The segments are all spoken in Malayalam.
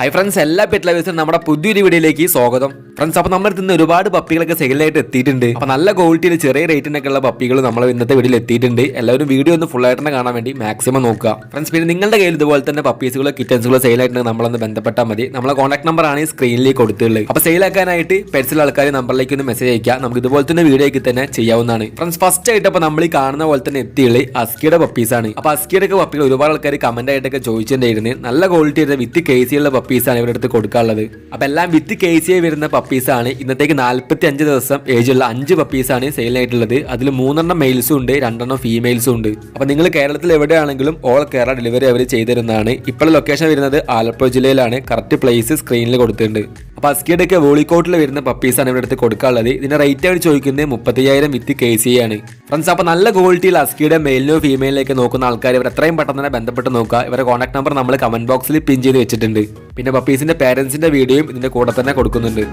ഹൈ ഫ്രണ്ട്സ് എല്ലാ പെറ്റ് ലവേഴ്സും നമ്മുടെ പുതിയൊരു വീഡിയോയിലേക്ക് സ്വാഗതം. ഫ്രണ്ട്സ് അപ്പോൾ നമ്മുടെ ഇന്ന് ഒരുപാട് പപ്പികളൊക്കെ സെയിലായിട്ട് എത്തിയിട്ടുണ്ട്. അപ്പോൾ നല്ല ക്വാളിറ്റിയിൽ ചെറിയ റേറ്റിനൊക്കെ ഉള്ള പപ്പികൾ നമ്മൾ ഇന്നത്തെ വീഡിയോയിൽ എത്തിയിട്ടുണ്ട്. എല്ലാവരും വീഡിയോ ഒന്ന് ഫുൾ ആയിട്ട് കാണാൻ വേണ്ടി മാക്സിമം നോക്കുക. ഫ്രണ്ട്സ് പിന്നെ നിങ്ങളുടെ കയ്യിൽ ഇതുപോലെ തന്നെ പപ്പീസുകളോ കിറ്റൻസുകളോ സെയിലായിട്ടുണ്ടെങ്കിൽ നമ്മളൊന്ന് ബന്ധപ്പെട്ടാൽ മതി. നമ്മളെ കോൺടാക്ട് നമ്പർ ആണ് സ്ക്രീനിലേക്ക് കൊടുത്തുള്ളത് അപ്പോൾ സെയിലാക്കാനായിട്ട് പെറ്റ്സിലെ ആൾക്കാർ നമ്പറിലേക്ക് ഒന്ന് മെസ്സേജ് അയക്കുക നമുക്ക് ഇതുപോലെ തന്നെ വീഡിയോയ്ക്ക് തന്നെ ചെയ്യാവുന്നതാണ്. ഫ്രണ്ട്സ് ഫസ്റ്റ് ആയിട്ട് അപ്പോൾ നമ്മൾ ഈ കാണുന്ന പോലെ തന്നെ എത്തിയുള്ളത് അസ്കിയുടെ പപ്പീസാണ് അപ്പോൾ അസ്കിയുടെ പപ്പികൾ ഒരുപാട് ആൾക്കാർ കമന്റ് ആയിട്ടൊക്കെ ചോദിച്ചിട്ടുണ്ടായിരുന്നു. നല്ല ക്വാളിറ്റി വിത്ത് കേസിയുള്ള പപ്പീസാണ് ഇവരുടെ അടുത്ത് കൊടുക്കാനുള്ളത്. അപ്പോൾ എല്ലാം വിത്ത് കെ സി ഐ വരുന്ന പപ്പീസാണ് ഇന്നത്തേക്ക് നാല്പത്തി അഞ്ച് ദിവസം ഏജുള്ള അഞ്ച് പപ്പീസാണ് സെയിലായിട്ടുള്ളത് അതിൽ മൂന്നെണ്ണം മെയിൽസും ഉണ്ട് രണ്ടെണ്ണം ഫീമെയിൽസും ഉണ്ട്. അപ്പോൾ നിങ്ങൾ കേരളത്തിൽ എവിടെയാണെങ്കിലും ഓൾ കേരള ഡെലിവറി അവർ ചെയ്തിരുന്നതാണ് ഇപ്പോൾ ലൊക്കേഷൻ വരുന്നത് ആലപ്പുഴ ജില്ലയിലാണ്. കറക്റ്റ് പ്ലേസ് സ്ക്രീനിൽ കൊടുത്തിട്ടുണ്ട്. അപ്പോൾ അസ്കിയുടെ ഒക്കെ വോളിക്കോട്ടിൽ വരുന്ന പപ്പീസാണ് ഇവിടെ അടുത്ത് കൊടുക്കാനുള്ളത്. ഇതിന്റെ റേറ്റ് അവർ ചോദിക്കുന്നത് മുപ്പത്തയ്യായിരം വിത്ത് കെ സി ആണ്. ഫ്രണ്ട്സ് അപ്പോൾ നല്ല ക്വാളിറ്റിയിൽ അസ്കിയുടെ മെയിലിനോ ഫീമെയിലിലേക്ക് നോക്കുന്ന ആൾക്കാർ ഇവർ എത്രയും പെട്ടെന്ന് തന്നെ ബന്ധപ്പെട്ട് നോക്കുക. ഇവരുടെ കോൺടാക്ട് നമ്പർ നമ്മൾ കമന്റ് ബോക്സിൽ പിൻ ചെയ്ത് വെച്ചിട്ടുണ്ട്. പിന്നെ പപ്പീസിന്റെ പേരൻസിന്റെ വീഡിയോയും ഇതിന്റെ കൂടെ തന്നെ കൊടുക്കുന്നുണ്ട്.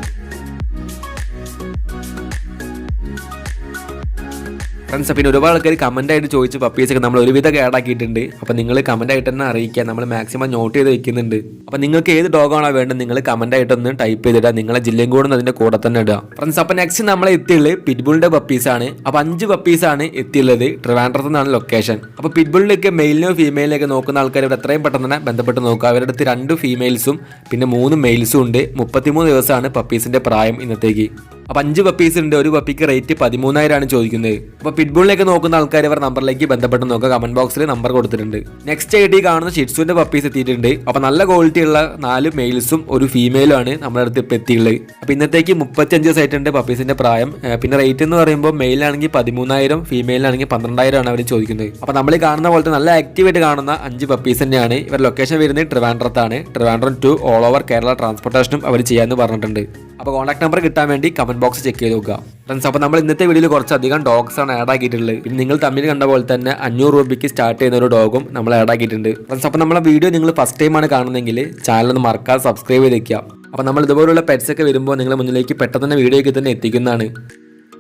ഫ്രണ്ട്സ് പിന്നെ ഒരുപാട് ആൾക്കാർ കമന്റ് ആയിട്ട് ചോദിച്ച് പപ്പീസ് ഒക്കെ നമ്മൾ ഒരുവിധം കേടാക്കിയിട്ടുണ്ട്. അപ്പോൾ നിങ്ങൾ കമന്റ് ആയിട്ട് തന്നെ അറിയിക്കുക. നമ്മൾ മാക്സിമം നോട്ട് ചെയ്ത് വെക്കുന്നുണ്ട്. അപ്പോൾ നിങ്ങൾക്ക് ഏത് ഡോഗാണോ വേണ്ടത് നിങ്ങൾ കമന്റ് ആയിട്ടൊന്ന് ടൈപ്പ് ചെയ്തിടുക. നിങ്ങളെ ജില്ലയും കൂടെ അതിന്റെ കൂടെ തന്നെ ഇടുക. ഫ്രണ്ട്സ് അപ്പോൾ നെക്സ്റ്റ് നമ്മളെ എത്തിയുള്ളത് പിറ്റ്ബുളിന്റെ പപ്പീസാണ് അപ്പോൾ അഞ്ച് പപ്പീസാണ് എത്തിയുള്ളത് ട്രിവാൻഡ്രത്ത് നിന്നാണ് ലൊക്കേഷൻ അപ്പോൾ പിറ്റ്ബുളിലൊക്കെ മെയിലിനോ ഫീമെയിലേക്ക് നോക്കുന്ന ആൾക്കാർ ഇവിടെ എത്രയും പെട്ടെന്ന് തന്നെ ബന്ധപ്പെട്ട് നോക്കുക. അവരുടെ അടുത്ത് രണ്ട് ഫീമെയിൽസും പിന്നെ മൂന്ന് മെയിൽസും ഉണ്ട്. മുപ്പത്തിമൂന്ന് ദിവസമാണ് പപ്പീസിന്റെ പ്രായം ഇന്നത്തേക്ക്. അപ്പൊ അഞ്ച് പപ്പീസ് ഉണ്ട് ഒരു പപ്പിക്ക് റേറ്റ് പതിമൂന്നായിരമാണ് ചോദിക്കുന്നത്. അപ്പൊ പിറ്റ്ബുളിലേക്ക് നോക്കുന്ന ആൾക്കാർ ഇവർ നമ്പറിലേക്ക് ബന്ധപ്പെട്ട് നോക്കുക. കമന്റ് ബോക്സിൽ നമ്പർ കൊടുത്തിട്ടുണ്ട്. നെക്സ്റ്റ് ആയിട്ട് കാണുന്ന ഷിറ്റ്സുവിന്റെ പപ്പീസ് എത്തിയിട്ടുണ്ട്. അപ്പൊ നല്ല ക്വാളിറ്റി ഉള്ള നാല് മെയിൽസും ഒരു ഫീമെയിലും ആണ് നമ്മുടെ അടുത്ത് ഇപ്പൊ എത്തിയുള്ളത്. അപ്പൊ ഇന്നത്തേക്ക് മുപ്പത്തഞ്ച് സൈറ്റ് ഉണ്ട് പപ്പീസിന്റെ പ്രായം. പിന്നെ റേറ്റ് എന്ന് പറയുമ്പോൾ മെയിലാണെങ്കിൽ പതിമൂന്നായിരം ഫീമെയിലാണെങ്കിൽ പന്ത്രണ്ടായിരം ആണ് അവർ ചോദിക്കുന്നത്. അപ്പൊ നമ്മൾ കാണുന്ന പോലത്തെ നല്ല ആക്റ്റീവായിട്ട് കാണുന്ന അഞ്ച് പപ്പീസ് തന്നെയാണ്. ഇവർ ലൊക്കേഷൻ വരുന്നത് ട്രിവാൻഡ്രത്താണ് Trivandrum to all over Kerala ട്രാൻസ്പോർട്ടേഷനും അവർ ചെയ്യാമെന്ന് പറഞ്ഞിട്ടുണ്ട്. അപ്പോൾ കോൺടാക്ട് നമ്പർ കിട്ടാൻ വേണ്ടി കമന്റ് ബോക്സ് ചെക്ക് ചെയ്ത് നോക്കുക. ഫ്രണ്ട്സ് അപ്പോൾ നമ്മൾ ഇന്നത്തെ വീഡിയോയിൽ കുറച്ചധികം ഡോഗ്സ് ആണ് ആഡ് ആക്കിയിട്ടുള്ളത്. പിന്നെ നിങ്ങൾ തമ്മിൽ കണ്ട പോലെ തന്നെ അഞ്ഞൂറ് രൂപയ്ക്ക് സ്റ്റാർട്ട് ചെയ്യുന്ന ഒരു ഡോഗും നമ്മൾ ആഡ് ആക്കിയിട്ടുണ്ട്. ഫ്രണ്ട്സ് അപ്പോൾ നമ്മളെ വീഡിയോ നിങ്ങൾ ഫസ്റ്റ് ടൈം ആണ് കാണുന്നതെങ്കിൽ ചാനൽ ഒന്ന് മറക്കാതെ സബ്സ്ക്രൈബ് ചെയ്ത് വെക്കുക. അപ്പോൾ നമ്മൾ ഇതുപോലുള്ള പെറ്റ്സ് ഒക്കെ വരുമ്പോൾ നിങ്ങളുടെ മുന്നിലേക്ക് പെട്ടെന്ന് തന്നെ വീഡിയോയ്ക്ക് തന്നെ എത്തിക്കുന്നതാണ്.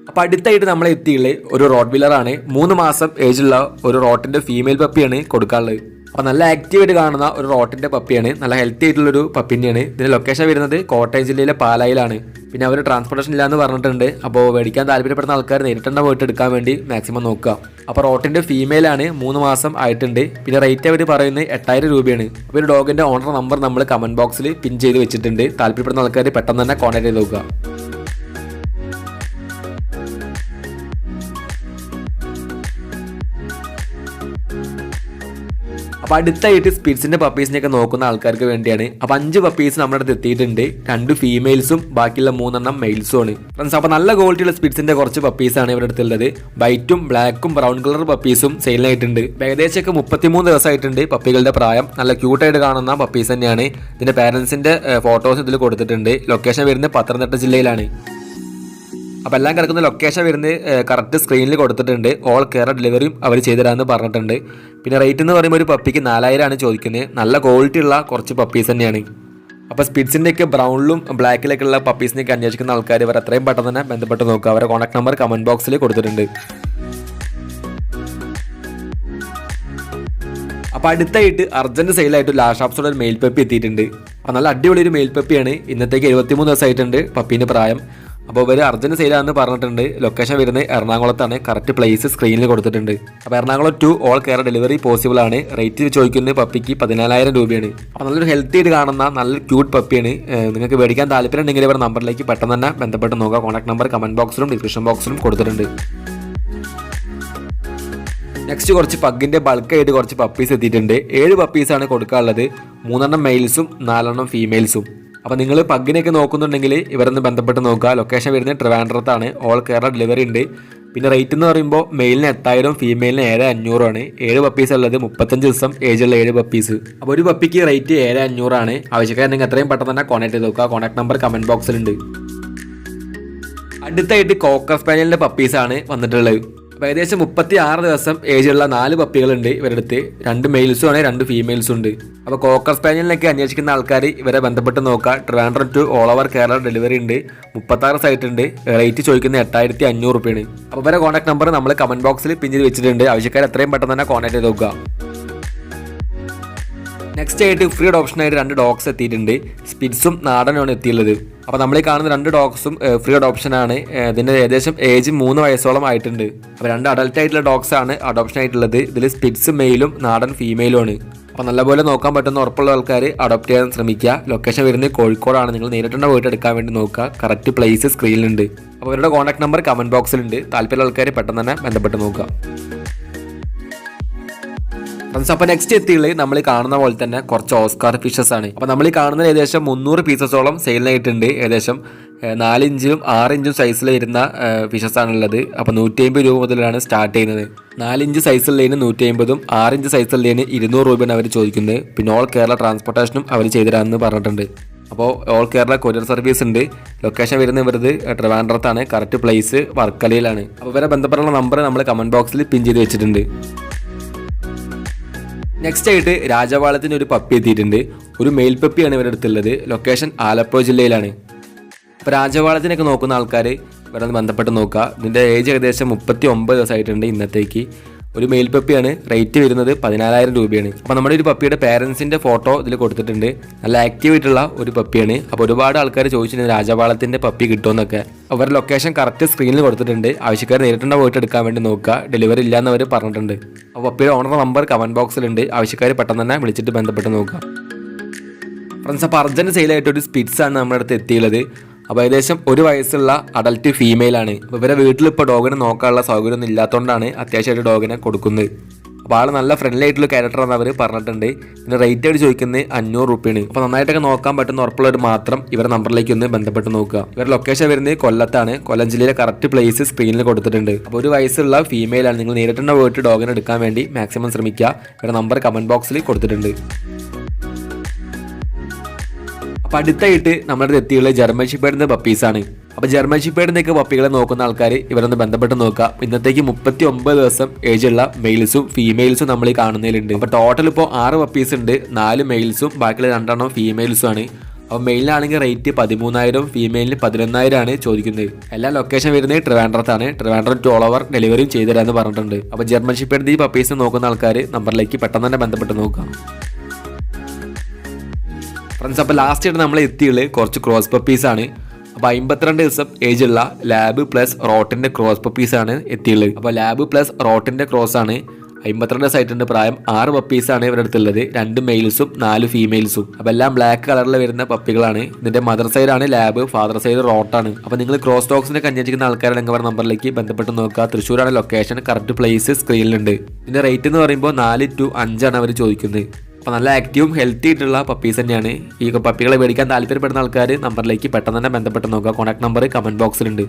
അപ്പോൾ അടുത്തായിട്ട് നമ്മൾ എത്തിയുള്ളത് ഒരു റോഡ് വീലറാണ് മൂന്ന് മാസം ഏജുള്ള ഒരു റോട്ടിന്റെ ഫീമെയിൽ പപ്പിയാണ് കൊടുക്കാനുള്ളത്. അപ്പോൾ നല്ല ആക്റ്റീവായിട്ട് കാണുന്ന ഒരു റോട്ടിന്റെ പപ്പിയാണ്. നല്ല ഹെൽത്തി ആയിട്ടുള്ളൊരു പപ്പിന്റെയാണ് ഇതിന്റെ ലൊക്കേഷൻ വരുന്നത് കോട്ടയം ജില്ലയിലെ പാലായിലാണ്. പിന്നെ അവർ ട്രാൻസ്പോർട്ടേഷൻ ഇല്ലാന്ന് പറഞ്ഞിട്ടുണ്ട്. അപ്പോൾ മേടിക്കാൻ താല്പര്യപ്പെടുന്ന ആൾക്കാർ നേരിട്ട് തന്നെ പോയിട്ട് എടുക്കാൻ വേണ്ടി മാക്സിമം നോക്കുക. അപ്പോൾ റോട്ടിന്റെ ഫീമെയിലാണ് മൂന്ന് മാസം ആയിട്ടുണ്ട്. പിന്നെ റേറ്റ് അവർ പറയുന്നത് എട്ടായിരം രൂപയാണ്. അപ്പോൾ ഒരു ഡോഗിന്റെ ഓണർ നമ്പർ നമ്മൾ കമന്റ് ബോക്സിൽ പിൻ ചെയ്ത് വെച്ചിട്ടുണ്ട്. താല്പര്യപ്പെടുന്ന ആൾക്കാർ പെട്ടെന്ന് തന്നെ കോൺടാക്ട് ചെയ്ത് നോക്കുക. അപ്പോൾ അടുത്തായിട്ട് സ്പിറ്റ്സിന്റെ പപ്പീസിനെയൊക്കെ നോക്കുന്ന ആൾക്കാർക്ക് വേണ്ടിയാണ്. അപ്പോൾ അഞ്ച് പപ്പീസ് നമ്മുടെ അടുത്ത് എത്തിയിട്ടുണ്ട്. രണ്ട് ഫീമെയിൽസും ബാക്കിയുള്ള മൂന്നെണ്ണം മെയിൽസും ആണ്. ഫ്രണ്ട്സ് അപ്പോൾ നല്ല ക്വാളിറ്റിയുള്ള സ്പിറ്റ്സിന്റെ കുറച്ച് പപ്പീസാണ് ഇവരുടെ അടുത്തുള്ളത്. വൈറ്റും ബ്ലാക്കും ബ്രൗൺ കളർ പപ്പീസും സെയിലായിട്ടുണ്ട് ഏകദേശം ഒക്കെ മുപ്പത്തിമൂന്ന് ദിവസമായിട്ടുണ്ട് പപ്പികളുടെ പ്രായം. നല്ല ക്യൂട്ടായിട്ട് കാണുന്ന പപ്പീസ് തന്നെയാണ്. ഇതിന്റെ പാരന്റ്സിന്റെ ഫോട്ടോസ് ഇതിൽ കൊടുത്തിട്ടുണ്ട്. ലൊക്കേഷൻ വരുന്നത് പത്തനംതിട്ട ജില്ലയിലാണ്. അപ്പോൾ എല്ലാം കിടക്കുന്ന ലൊക്കേഷൻ വരുന്നത് കറക്റ്റ് സ്ക്രീനിൽ കൊടുത്തിട്ടുണ്ട്. ഓൾ കെയർ ഡെലിവറിയും അവർ ചെയ്തുതരാമെന്ന് പറഞ്ഞിട്ടുണ്ട്. പിന്നെ റേറ്റ് എന്ന് പറയുമ്പോൾ ഒരു പപ്പിക്ക് നാലായിരമാണ് ചോദിക്കുന്നത്. നല്ല ക്വാളിറ്റി ഉള്ള കുറച്ച് പപ്പീസ് തന്നെയാണ്. അപ്പോൾ സ്പിറ്റ്സിന്റെ ഒക്കെ ബ്രൗണിലും ബ്ലാക്കിലൊക്കെ ഉള്ള പപ്പീസിനെയൊക്കെ അന്വേഷിക്കുന്ന ആൾക്കാർ ഇവർ എത്രയും പെട്ടെന്ന് തന്നെ ബന്ധപ്പെട്ട് നോക്കുക. അവരുടെ കോൺടാക്ട് നമ്പർ കമന്റ് ബോക്സിൽ കൊടുത്തിട്ടുണ്ട്. അപ്പോൾ അടുത്തായിട്ട് അർജന്റ് സെയിലായിട്ട് ലാഷ് ഷാപ്സോടെ ഒരു മെയിൽ പപ്പി എത്തിയിട്ടുണ്ട്. അപ്പോൾ നല്ല അടിപൊളി ഒരു മെയിൽ പപ്പിയാണ് ഇന്നത്തേക്ക് എഴുപത്തിമൂന്ന് ദിവസമായിട്ടുണ്ട് പപ്പീന്റെ പ്രായം. അപ്പോൾ ഇവർ അർജന്റ് സെയിലാണെന്ന് പറഞ്ഞിട്ടുണ്ട്. ലൊക്കേഷൻ വരുന്നത് എറണാകുളത്താണ്. കറക്റ്റ് പ്ലേസ് സ്ക്രീനിൽ കൊടുത്തിട്ടുണ്ട്. അപ്പോൾ Ernakulam to all care delivery possible ആണ്. റേറ്റ് ചോദിക്കുന്നത് പപ്പിക്ക് പതിനാലായിരം രൂപയാണ്. അപ്പോൾ നല്ലൊരു ഹെൽത്തി ആയിട്ട് കാണുന്ന നല്ല ക്യൂട്ട് പപ്പിയാണ്. നിങ്ങൾക്ക് മേടിക്കാൻ താല്പര്യം ഉണ്ടെങ്കിൽ ഇവരുടെ നമ്പറിലേക്ക് പെട്ടെന്ന് തന്നെ ബന്ധപ്പെട്ട് നോക്കുക. കോൺടാക്ട് നമ്പർ കമന്റ് ബോക്സിലും ഡിസ്ക്രിപ്ഷൻ ബോക്സിലും കൊടുത്തിട്ടുണ്ട്. നെക്സ്റ്റ് കുറച്ച് പഗ്ഗിന്റെ ബൾക്കായിട്ട് കുറച്ച് പപ്പീസ് എത്തിയിട്ടുണ്ട്. ഏഴ് പപ്പീസാണ് കൊടുക്കാനുള്ളത്. മൂന്നെണ്ണം മെയിൽസും നാലെണ്ണം ഫീമെയിൽസും അപ്പോൾ നിങ്ങൾ പഗ്ഗിനെയൊക്കെ നോക്കുന്നുണ്ടെങ്കിൽ ഇവരൊന്ന് ബന്ധപ്പെട്ട് നോക്കുക. ലൊക്കേഷൻ വരുന്നത് ട്രിവാൻഡ്രത്താണ്. ഓൾ കേരള ഡെലിവറി ഉണ്ട്. പിന്നെ റേറ്റ് എന്ന് പറയുമ്പോൾ മെയിലിന് എട്ടായിരം ഫീമെയിലിന് ഏഴ് അഞ്ഞൂറാണ് ഏഴ് പപ്പീസ് ഉള്ളത് മുപ്പത്തഞ്ച് ദിവസം ഏജുള്ള ഏഴ് പപ്പീസ് അപ്പോൾ ഒരു പപ്പിക്ക് റേറ്റ് ഏഴ് അഞ്ഞൂറാണ് നിങ്ങൾ എത്രയും പെട്ടെന്ന് തന്നെ കോൺടാക്ട് ചെയ്ത് നോക്കുക. കോൺടാക്ട് നമ്പർ കമന്റ് ബോക്സിലുണ്ട് അടുത്തായിട്ട് കോക്കർ സ്പാനിയലിന്റെ പപ്പീസാണ് വന്നിട്ടുള്ളത്. ഏകദേശം മുപ്പത്തി ആറ് ദിവസം ഏജുള്ള നാല് പപ്പികളുണ്ട് ഇവരുടെ അടുത്ത് രണ്ട് മെയിൽസും ആണ് രണ്ട് ഫീമെയിൽസും ഉണ്ട്. അപ്പോൾ കോക്കർ സ്പാനിയലിനൊക്കെ അന്വേഷിക്കുന്ന ആൾക്കാർ ഇവരെ ബന്ധപ്പെട്ട് നോക്കുക Trivandrum to all over Kerala delivery ഉണ്ട്. മുപ്പത്താറ് സൈറ്റ് ഉണ്ട്. റേറ്റ് ചോദിക്കുന്നത് എട്ടായിരത്തി അഞ്ഞൂറ് റുപ്യാണ്. അപ്പോൾ ഇവരെ കോൺടാക്ട് നമ്പർ നമ്മൾ കമന്റ് ബോക്സിൽ പിന്നിൽ വെച്ചിട്ടുണ്ട്. ആവശ്യക്കാർ എത്രയും പെട്ടെന്ന് തന്നെ കോൺടാക്ട് ചെയ്ത് നോക്കുക. നെക്സ്റ്റ് ആയിട്ട് ഫ്രീ അഡോപ്ഷൻ ആയിട്ട് രണ്ട് ഡോഗ്സ് എത്തിയിട്ടുണ്ട്. സ്പിറ്റ്സും നാടനുമാണ് എത്തിയുള്ളത്. അപ്പോൾ നമ്മൾ ഈ കാണുന്ന രണ്ട് ഡോഗ്സും ഫ്രീ അഡോപ്ഷൻ ആണ്. ഇതിന്റെ ഏകദേശം ഏജ് മൂന്ന് വയസ്സോളം ആയിട്ടുണ്ട്. അപ്പോൾ രണ്ട് അഡൽട്ട് ആയിട്ടുള്ള ഡോഗ്സ് ആണ് അഡോപ്ഷൻ ആയിട്ടുള്ളത്. ഇതിൽ സ്പിറ്റ്സ് മെയിലും നാടൻ ഫീമെയിലും ആണ്. അപ്പോൾ നല്ലപോലെ നോക്കാൻ പറ്റുന്ന ഉറപ്പുള്ള ആൾക്കാർ അഡോപ്റ്റ് ചെയ്യാൻ ശ്രമിക്കുക. ലൊക്കേഷൻ വരുന്നത് കോഴിക്കോടാണ്. നിങ്ങൾ നേരിട്ടുള്ള പോയിട്ട് എടുക്കാൻ വേണ്ടി നോക്കുക. കറക്റ്റ് പ്ലേസ് സ്ക്രീനിലുണ്ട് അപ്പോൾ അവരുടെ കോൺടാക്ട് നമ്പർ കമന്റ് ബോക്സിലുണ്ട് താല്പര്യമുള്ള ആൾക്കാർ പെട്ടെന്ന് തന്നെ ബന്ധപ്പെട്ട് നോക്കുക. ഫ്രണ്ട്സ് അപ്പൊ നെക്സ്റ്റ് എത്തിയുള്ളത് നമ്മൾ കാണുന്ന പോലെ തന്നെ കുറച്ച് ഓസ്കാർ ഫിഷസ് ആണ്. അപ്പൊ നമ്മൾ കാണുന്ന ഏകദേശം മുന്നൂറ് പീസസോളം സെയിലിനായിട്ടുണ്ട് ഏകദേശം നാലിഞ്ചും ആറിഞ്ചും സൈസിൽ വരുന്ന ഫിഷസ് ആണുള്ളത്. അപ്പോൾ നൂറ്റി അമ്പത് രൂപ മുതലാണ് സ്റ്റാർട്ട് ചെയ്യുന്നത്. നാലിഞ്ച് സൈസുള്ളതിന് നൂറ്റി അമ്പതും ആറിഞ്ച് സൈസുള്ളതിന് ഇരുന്നൂറ് രൂപയാണ് അവർ ചോദിക്കുന്നത്. പിന്നെ ഓൾ കേരള ട്രാൻസ്പോർട്ടേഷനും അവർ ചെയ്തുതരാമെന്ന് പറഞ്ഞിട്ടുണ്ട്. അപ്പോൾ ഓൾ കേരള കൊറിയർ സർവീസ് ഉണ്ട്. ലൊക്കേഷൻ വരുന്ന ഇവരത് ട്രിവാൻഡ്രത്താണ്. കറക്റ്റ് പ്ലേസ് വർക്കലയിലാണ്. അപ്പോൾ ഇവരെ ബന്ധപ്പെട്ടുള്ള നമ്പർ നമ്മൾ കമന്റ് ബോക്സിൽ പിൻ ചെയ്ത് വെച്ചിട്ടുണ്ട്. നെക്സ്റ്റ് ആയിട്ട് രാജവാളത്തിന് ഒരു പപ്പി എത്തിയിട്ടുണ്ട്. ഒരു മെയിൽ പപ്പിയാണ് ഇവരുടെ അടുത്തുള്ളത്. ലൊക്കേഷൻ ആലപ്പുഴ ജില്ലയിലാണ്. അപ്പോൾ രാജവാളത്തിനൊക്കെ നോക്കുന്ന ആൾക്കാർ ഇവിടെ ബന്ധപ്പെട്ട് നോക്കുക. ഇതിന്റെ ഏജ് ഏകദേശം മുപ്പത്തി ഒമ്പത് ദിവസമായിട്ടുണ്ട് ഇന്നത്തേക്ക്. ഒരു മെയിൽ പപ്പിയാണ് റേറ്റ് വരുന്നത് പതിനാലായിരം രൂപയാണ്. അപ്പോൾ നമ്മുടെ ഒരു പപ്പിയുടെ പേരൻസിന്റെ ഫോട്ടോ ഇതിൽ കൊടുത്തിട്ടുണ്ട്. നല്ല ആക്റ്റീവ് ആയിട്ടുള്ള ഒരു പപ്പിയാണ് അപ്പോൾ ഒരുപാട് ആൾക്കാർ ചോദിച്ചിട്ടുണ്ട് രാജവാളത്തിന്റെ പപ്പി കിട്ടുമെന്നൊക്കെ. അവരുടെ ലൊക്കേഷൻ കറക്റ്റ് സ്ക്രീനിൽ കൊടുത്തിട്ടുണ്ട്. ആവശ്യക്കാർ നേരിട്ടുണ്ടോ പോയിട്ട് എടുക്കാൻ വേണ്ടി നോക്കുക. ഡെലിവറി ഇല്ലാന്ന് അവർ പറഞ്ഞിട്ടുണ്ട് അപ്പോൾ പപ്പിയുടെ ഓണർ നമ്പർ കമന്റ് ബോക്സിലുണ്ട് ആവശ്യക്കാർ പെട്ടെന്ന് തന്നെ വിളിച്ചിട്ട് ബന്ധപ്പെട്ട് നോക്കുക. ഫ്രണ്ട്സ് അപ്പോൾ അർജന്റ് സെയിലായിട്ട് ഒരു സ്പിറ്റ്സ് ആണ് നമ്മുടെ അടുത്ത് എത്തിയുള്ളത്. അപ്പോൾ ഏകദേശം ഒരു വയസ്സുള്ള അഡൽട്ട് ഫീമെയിൽ ആണ്. അപ്പോൾ ഇവരെ വീട്ടിൽ ഇപ്പോൾ ഡോഗിനെ നോക്കാനുള്ള സൗകര്യമൊന്നും ഇല്ലാത്തതുകൊണ്ടാണ് അത്യാവശ്യമായിട്ട് ഡോഗിനെ കൊടുക്കുന്നത്. അപ്പോൾ ആൾ നല്ല ഫ്രണ്ട്ലി ആയിട്ടുള്ള ക്യാരക്ടറാണ് അവർ പറഞ്ഞിട്ടുണ്ട്. പിന്നെ റേറ്റ് ആയിട്ട് ചോദിക്കുന്നത് അഞ്ഞൂറ് റുപ്യാണ്. അപ്പോൾ നന്നായിട്ടൊക്കെ നോക്കാൻ പറ്റുന്ന ഉറപ്പുള്ളവർ മാത്രം ഇവരുടെ നമ്പറിലേക്ക് ഒന്ന് ബന്ധപ്പെട്ട് നോക്കുക. ഇവരുടെ ലൊക്കേഷൻ വരുന്നത് കൊല്ലത്താണ്. കൊല്ലം ജില്ലയിലെ കറക്റ്റ് പ്ലേസ് സ്ക്രീനിൽ കൊടുത്തിട്ടുണ്ട്. അപ്പോൾ ഒരു വയസ്സുള്ള ഫീമെയിൽ ആണ്. നിങ്ങൾ നേരിട്ടുള്ള പോയിട്ട് ഡോഗിനെ എടുക്കാൻ വേണ്ടി മാക്സിമം ശ്രമിക്കുക. ഇവരുടെ നമ്പർ കമന്റ് ബോക്സിൽ കൊടുത്തിട്ടുണ്ട്. അപ്പൊ അടുത്തായിട്ട് നമ്മുടെ അടുത്ത് എത്തിയുള്ള ജർമ്മൻ പപ്പീസ് ആണ്. അപ്പൊ ജർമ്മൻ ഷിപ്പേഡിന്റെ പപ്പികളെ നോക്കുന്ന ആൾക്കാർ ഇവരൊന്ന് ബന്ധപ്പെട്ട് നോക്കുക. ഇന്നത്തേക്ക് മുപ്പത്തി ഒമ്പത് ദിവസം ഏജ് ഉള്ള മെയിൽസും ഫീമെയിൽസും നമ്മൾ ഈ കാണുന്നതിലുണ്ട്. അപ്പൊ ടോട്ടൽ ഇപ്പോൾ ആറ് പപ്പീസ് ഉണ്ട് നാല് മെയിൽസും ബാക്കിയുള്ള രണ്ടെണ്ണം ഫീമെയിൽസും ആണ്. അപ്പോൾ മെയിലിനാണെങ്കിൽ റേറ്റ് പതിമൂന്നായിരം ഫീമെയിലിന് പതിനൊന്നായിരം ആണ് ചോദിക്കുന്നത്. എല്ലാ ലൊക്കേഷൻ വരുന്നത് ട്രിവാൻഡ്രത്താണ്. ട്രിവാൻഡ്രം ടു ഓൾ ഓവർ ഡെലിവറിയും ചെയ്തു തരാമെന്ന് പറഞ്ഞിട്ടുണ്ട്. അപ്പോൾ ജർമ്മൻ ഷിപ്പേഡിന്റെ ഈ പപ്പീസ് നോക്കുന്ന ആൾക്കാർ നമ്പറിലേക്ക് പെട്ടെന്ന് തന്നെ ബന്ധപ്പെട്ട് നോക്കാം ഫ്രണ്ട്സ് അപ്പോൾ ലാസ്റ്റ് ആയിട്ട് നമ്മൾ എത്തിയുള്ളത് കുറച്ച് ക്രോസ് ആണ്. അപ്പോൾ അമ്പത്തിരണ്ട് ദിവസം ഏജ് ഉള്ള ലാബ് പ്ലസ് റോട്ടിന്റെ ക്രോസ് ആണ് എത്തിയുള്ളത് അപ്പോൾ ലാബ് പ്ലസ് റോട്ടിന്റെ ക്രോസ് ആണ് അമ്പത്തിരണ്ട് സൈറ്റിന്റെ പ്രായം ആറ് പപ്പീസാണ് ഇവരുടെ അടുത്തുള്ളത്. രണ്ട് മെയിൽസും നാല് ഫീമെയിൽസും അപ്പോൾ എല്ലാം ബ്ലാക്ക് കളറിൽ വരുന്ന പപ്പികളാണ് ഇതിന്റെ മദർ സൈഡാണ് ലാബ് ഫാദർ സൈഡ് റോട്ടാണ് അപ്പോൾ നിങ്ങൾ ക്രോസ് ടോക്സിനെ കഞ്ഞിരിക്കുന്ന ആൾക്കാരുടെ അവരുടെ നമ്പറിലേക്ക് ബന്ധപ്പെട്ട് നോക്കുക. തൃശ്ശൂരാണ് ലൊക്കേഷൻ കറക്റ്റ് പ്ലേസ് സ്ക്രീനിലുണ്ട് ഇതിന്റെ റേറ്റ് എന്ന് പറയുമ്പോൾ നാല് ടു അഞ്ചാണ് അവർ ചോദിക്കുന്നത്. അപ്പോൾ നല്ല ആക്റ്റീവും ഹെൽത്തി ആയിട്ടുള്ള പപ്പീസ് തന്നെയാണ്. ഈ പപ്പികളെ മേടിക്കാൻ താല്പര്യപ്പെടുന്ന ആൾക്കാർ നമ്പറിലേക്ക് പെട്ടെന്ന് തന്നെ ബന്ധപ്പെട്ട് നോക്കുക. Contact number comment ബോക്സിലുണ്ട്